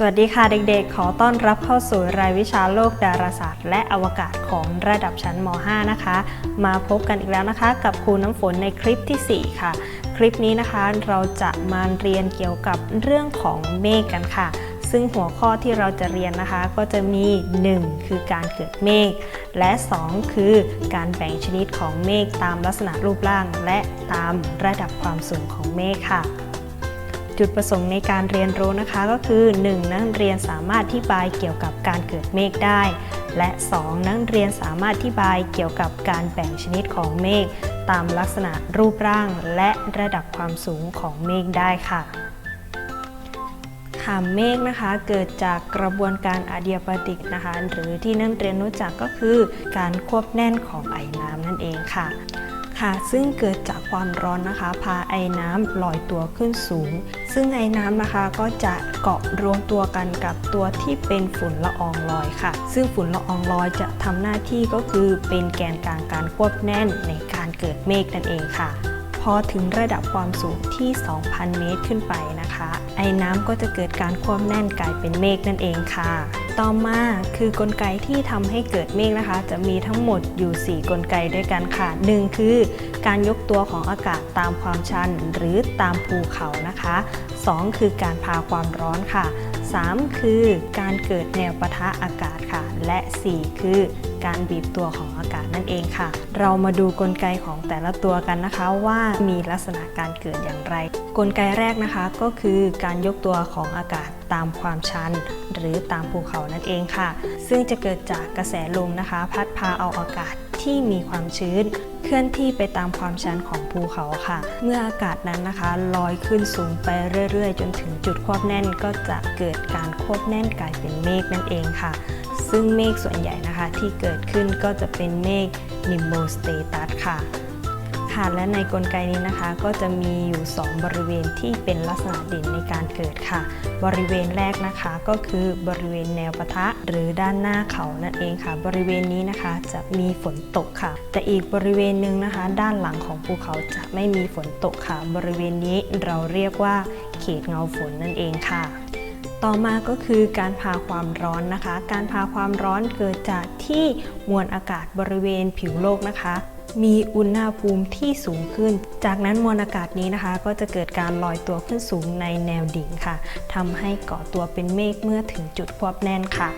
สวัสดีค่ะเด็กๆ ขอต้อนรับเข้าสู่รายวิชาโลกดาราศาสตร์ และอวกาศของระดับชั้นม .5 นะคะ มาพบกันอีกแล้วนะคะ กับครูน้ำฝนในคลิปทีสี่ 4 ค่ะ คลิปนี้นะคะเราจะมาเรียนเกี่ยวกับเรื่องของเมฆกันค่ะ ซึ่งหัวข้อที่เราจะเรียนนะคะ ก็จะมี 1. คือการเกิดเมฆและ 2. คือการแบ่งชนิดของเมฆตามลักษณะรูปร่าง และตามระดับความสูงของเมฆค่ะ จุดประสงค์ในการเรียนรู้นะคะก็คือ 1. นักเรียนสามารถอธิบายเกี่ยวกับการเกิดเมฆได้ และ 2. นักเรียนสามารถอธิบายเกี่ยวกับการแบ่งชนิดของเมฆตามลักษณะรูปร่างและระดับความสูงของเมฆได้ค่ะค่ะเมฆนะคะเกิดจากกระบวนการอะเดียปาติกนะคะหรือที่นักเรียนรู้จักก็คือการควบแน่นของไอน้ำนั่นเองค่ะ ค่ะ ซึ่งเกิดจากความร้อนนะคะ พาไอ้น้ำลอยตัวขึ้นสูง ซึ่งไอ้น้ำนะคะก็จะเกาะรวมตัวกันกับตัวที่เป็นฝุ่นละอองลอยค่ะ ซึ่งฝุ่นละอองลอยจะทำหน้าที่ก็คือเป็นแกนกลางการควบแน่นในการเกิดเมฆนั่นเองค่ะ อถึงระดับความสูงที่ 2,000 เมตรขึ้นไปนะคะ ไอ้น้ำก็จะเกิดการควบแน่นกลายเป็นเมฆนั่นเองค่ะ ต่อมาคือกลไกที่ทำให้เกิดเมฆนะคะ จะมีทั้งหมดอยู่ 4 กลไกด้วยกันค่ะ 1 คือ การยกตัวของอากาศตามความชันหรือตามภูเขานะคะ 2 คือการพาความร้อนค่ะ 3 คือการเกิดแนวปะทะอากาศค่ะ และ 4 คือการบีบตัวของอากาศนั่นเองค่ะ เรามาดูกลไกของแต่ละตัวกันนะคะว่ามีลักษณะการเกิดอย่างไร กลไกแรกนะคะก็คือการยกตัวของอากาศตามความชัน หรือตามภูเขานั่นเองค่ะ ซึ่งจะเกิดจากกระแสลมนะคะ พัดพาเอาอากาศที่มีความชื้น เคลื่อนที่ไปตามความชันของภูเขาค่ะ เมื่ออากาศนั้นนะคะลอยขึ้นสูงไปเรื่อยๆ จนถึงจุดควบแน่นก็จะเกิดการควบแน่นกลายเป็นเมฆนั่นเองค่ะ ซึ่งเมฆส่วนใหญ่นะคะที่เกิดขึ้นก็จะเป็นเมฆนิมโมสเตตัสค่ะ ค่ะและในกลไกนี้นะคะ ก็จะมีอยู่ 2 บริเวณที่เป็นลักษณะเด่นในการเกิดค่ะ บริเวณแรกนะคะก็คือบริเวณแนวปะทะ หรือด้านหน้าเขานั่นเองค่ะ บริเวณนี้นะคะจะมีฝนตกค่ะ แต่อีกบริเวณหนึ่งนะคะ ด้านหลังของภูเขาจะไม่มีฝนตกค่ะ บริเวณนี้เราเรียกว่าเขตเงาฝนนั่นเองค่ะต่อมาก็คือการพาความร้อนนะคะ การพาความร้อนเกิดจากที่มวลอากาศบริเวณผิวโลกนะคะ มีอุณหภูมิที่สูงขึ้น จากนั้นมวลอากาศนี้นะคะ ก็จะเกิดการลอยตัวขึ้นสูงในแนวดิ่งค่ะทำให้เกาะตัวเป็นเมฆเมื่อถึงจุดควบแน่นค่ะ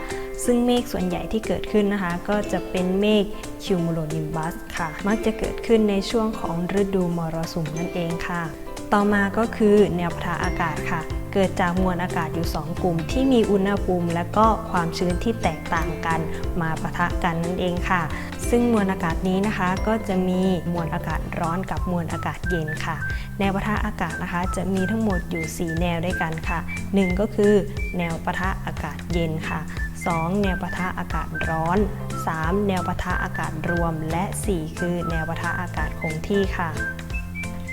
ซึ่งเมฆส่วนใหญ่ที่เกิดขึ้นนะคะ ก็จะเป็นเมฆคิวมูโลนิมบัสค่ะ มักจะเกิดขึ้นในช่วงของฤดูมรสุมนั่นเองค่ะ ต่อมาก็คือแนวปะทะอากาศค่ะ เกิดจากมวลอากาศอยู่ 2 กลุ่ม ที่มีอุณหภูมิ และก็ความชื้นที่แตกต่างกันมาปะทะกันนั่นเองค่ะ ซึ่งมวลอากาศนี้นะคะก็จะมีมวลอากาศร้อนกับมวลอากาศเย็นค่ะ แนวปะทะอากาศนะคะ จะมีทั้งหมดอยู่ 4 แนวด้วยกันค่ะ1ก็คือแนวปะทะอากาศเย็นค่ะ 2. แนวปะทะอากาศร้อน 3. แนวปะทะอากาศรวม และ 4 คือแนวปะทะอากาศคงที่ค่ะ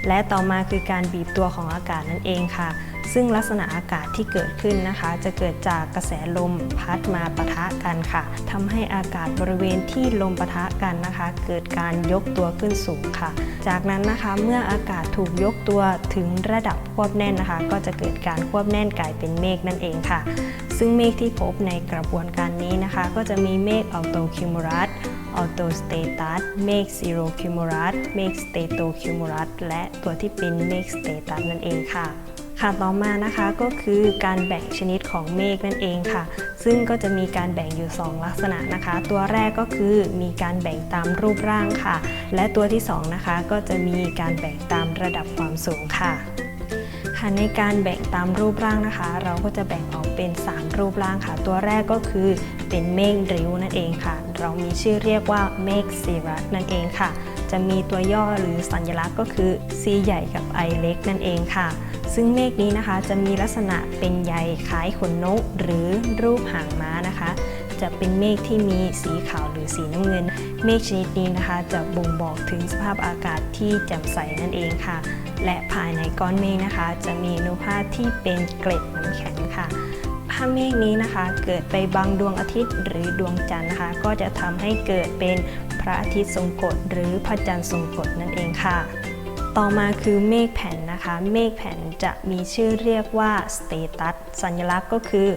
และต่อมาคือการบีบตัวของอากาศนั่นเองค่ะ ซึ่งลักษณะอากาศที่เกิดขึ้นนะคะ จะเกิดจากกระแสลมพัดมาปะทะกันค่ะทำให้อากาศบริเวณที่ลมปะทะกันนะคะ เกิดการยกตัวขึ้นสูงค่ะ จากนั้นนะคะเมื่ออากาศถูกยกตัวถึงระดับควบแน่นนะคะ ก็จะเกิดการควบแน่นกลายเป็นเมฆนั่นเองค่ะ ซึ่งเมฆที่พบในกระบวนการนี้นะคะ ก็จะมีเมฆอัลโตคิมูรัสอโตคิมูรัส เมฆสเตโตคิมูรัสและตัวที่เป็นเมฆสเตตัสนั่นเองค่ะค่ะต่อมานะคะก็คือการแบ่งชนิดของเมฆนั่นเองค่ะ ซึ่งก็จะมีการแบ่งอยู่ 2 ลักษณะนะคะ ตัวแรกก็คือมีการแบ่งตามรูปร่างค่ะ และตัวที่2นะคะก็จะมีการแบ่งตามระดับความสูงค่ะ ในการแบ่งตามรูปร่างนะคะ เราก็จะแบ่งออกเป็น 3 รูปร่างค่ะ ตัวแรกก็คือเป็นเมฆริ้วนั่นเองค่ะ เรามีชื่อเรียกว่าเมฆซีรัสนั่นเองค่ะ จะมีตัวย่อหรือสัญลักษณ์ก็คือ C ใหญ่กับ I เล็กนั่นเองค่ะ ซึ่งเมฆนี้นะคะจะมีลักษณะเป็นใยคล้ายขนนก หรือรูปหางม้านะคะ จะเป็นเมฆที่มีสีขาวหรือสีน้ำเงิน เมฆชนิดนี้นะคะจะบ่งบอกถึงสภาพอากาศที่แจ่มใสนั่นเองค่ะ และภายในก้อนเมฆนะคะ จะมีอนุภาคที่เป็นเกล็ดน้ำแข็งค่ะถ้าเมฆนี้นะคะเกิดไปบังดวงอาทิตย์หรือดวงจันทร์นะคะ ก็จะทำให้เกิดเป็นพระอาทิตย์ทรงกฎหรือพระจันทร์ทรงกฎนั่นเองค่ะ ต่อมาคือเมฆแผ่นนะคะ เมฆแผ่นจะมีชื่อเรียกว่า status สัญลักษณ์ก็คือ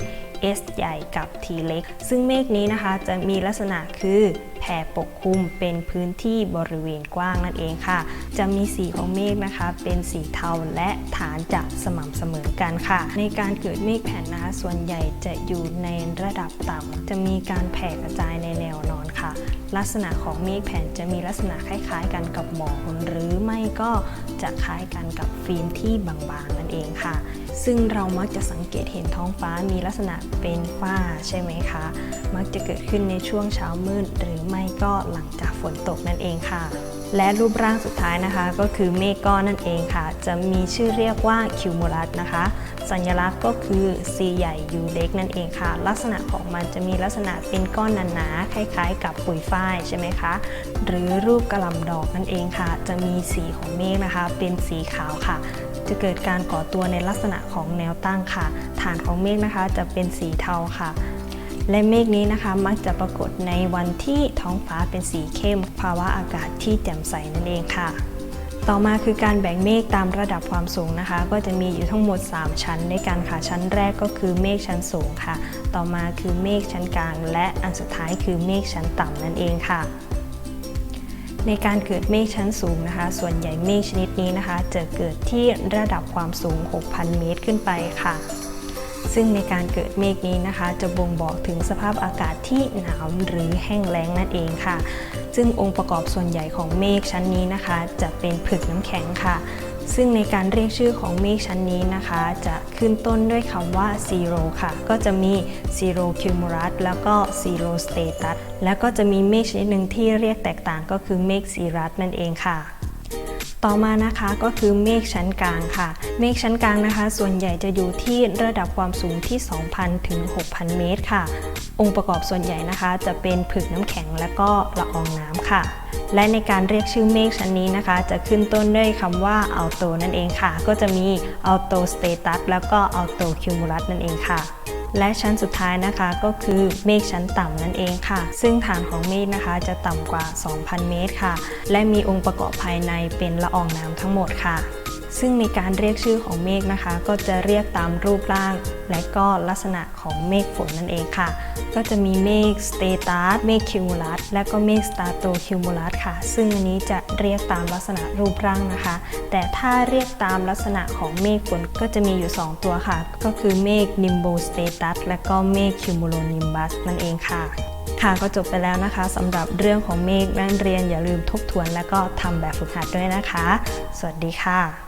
S ใหญ่กับ T เล็ก ซึ่งเมฆนี้นะคะจะมีลักษณะคือแผ่ปกคลุมเป็นพื้นที่บริเวณกว้างนั่นเองค่ะ จะมีสีของเมฆนะคะ เป็นสีเทาและฐานจะสม่ำเสมอกันค่ะ ในการเกิดเมฆแผ่นนะคะส่วนใหญ่จะอยู่ในระดับต่ำจะมีการแผ่กระจายในแนวนอนค่ะ ลักษณะของเมฆแผ่นจะมีลักษณะคล้าย ๆ กันกับหมอกหรือไม่ก็ จะคล้ายกันกับฟิล์มที่บางๆนั่นเองค่ะ ซึ่งเรามักจะสังเกตเห็นท้องฟ้ามีลักษณะเป็นฝ้าใช่ไหมคะ มักจะเกิดขึ้นในช่วงเช้ามืด หรือไม่ก็หลังจากฝนตกนั่นเองค่ะ และรูปร่างสุดท้ายนะคะ ก็คือเมฆก้อนนั่นเองค่ะ จะมีชื่อเรียกว่าคิวมูลัสนะคะ สัญลักษณ์ก็คือ C ใหญ่ U เล็กนั่นเองค่ะ ลักษณะของมันจะมีลักษณะเป็นก้อนหนาๆคล้ายๆ กับปุ๋ยฝ้ายใช่ไหมคะหรือรูปกระหลำดอกนั่นเองค่ะ จะมีสีของเมฆนะคะ เป็นสีขาวค่ะ จะเกิดการก่อตัวในลักษณะของแนวตั้งค่ะ ฐานของเมฆนะคะจะเป็นสีเทาค่ะและเมฆนี้นะคะมักจะปรากฏในวันที่ท้องฟ้าเป็นสีเข้ม ภาวะอากาศที่แจ่มใสนั่นเองค่ะ ต่อมาคือการแบ่งเมฆตามระดับความสูงนะคะ ก็จะมีอยู่ทั้งหมด 3 ชั้นด้วยกันค่ะชั้นแรกก็คือเมฆชั้นสูงค่ะ ต่อมาคือเมฆชั้นกลาง และอันสุดท้ายคือเมฆชั้นต่ำนั่นเองค่ะในการเกิดเมฆชั้นสูงนะคะ ส่วนใหญ่เมฆชนิดนี้นะคะ จะเกิดที่ระดับความสูง 6,000 เมตรขึ้นไปค่ะ ซึ่งในการเกิดเมฆนี้นะคะ จะบ่งบอกถึงสภาพอากาศที่หนาวหรือแห้งแล้งนั่นเองค่ะ ซึ่งองค์ประกอบส่วนใหญ่ของเมฆชั้นนี้นะคะ จะเป็นผึกน้ำแข็งค่ะ ซึ่งในการเรียกชื่อของเมฆชั้นนี้นะคะ จะขึ้นต้นด้วยคำว่า zero ค่ะ ก็จะมี zero cumulus แล้วก็ zero status แล้วก็จะมีเมฆชนิดหนึ่งที่เรียกแตกต่างก็คือเมฆ cirrus นั่นเองค่ะ ต่อมานะคะก็คือเมฆชั้นกลางค่ะ เมฆชั้นกลางนะคะ ส่วนใหญ่จะอยู่ที่ระดับความสูงที่ 2,000 ถึง 6,000 เมตรค่ะ องค์ประกอบส่วนใหญ่นะคะ จะเป็นผึกน้ำแข็งและก็ละอองน้ำค่ะ และในการเรียกชื่อเมฆชั้นนี้นะคะ จะขึ้นต้นด้วยคำว่า alto นั่นเองค่ะ ก็จะมี alto status แล้วก็ alto cumulus นั่นเองค่ะ และชั้นสุดท้ายนะคะก็คือเมฆชั้นต่ำนั่นเองค่ะ ซึ่งฐานของเมฆนะคะจะต่ำกว่า 2,000 เมตรค่ะ และมีองค์ประกอบภายในเป็นละอองน้ำทั้งหมดค่ะ ซึ่งในการเรียกชื่อของเมฆนะคะ ก็จะเรียกตามรูปร่าง และก็ลักษณะของเมฆฝนนั่นเองค่ะ ก็จะมีเมฆสเตตัสเมฆคิวมูลัสและก็เมฆสตาโตคิวมูลัสค่ะ ซึ่งอันนี้จะเรียกตามลักษณะรูปร่างนะคะ แต่ถ้าเรียกตามลักษณะของเมฆฝนก็จะมีอยู่ 2 ตัวค่ะ ก็คือเมฆนิมโบสเตตัสและก็เมฆคิวมูโลนิมบัสนั่นเองค่ะค่ะก็จบไปแล้วนะคะสำหรับเรื่องของเมฆนักเรียนอย่าลืมทบทวน และก็ทำแบบฝึกหัดด้วยนะคะ สวัสดีค่ะ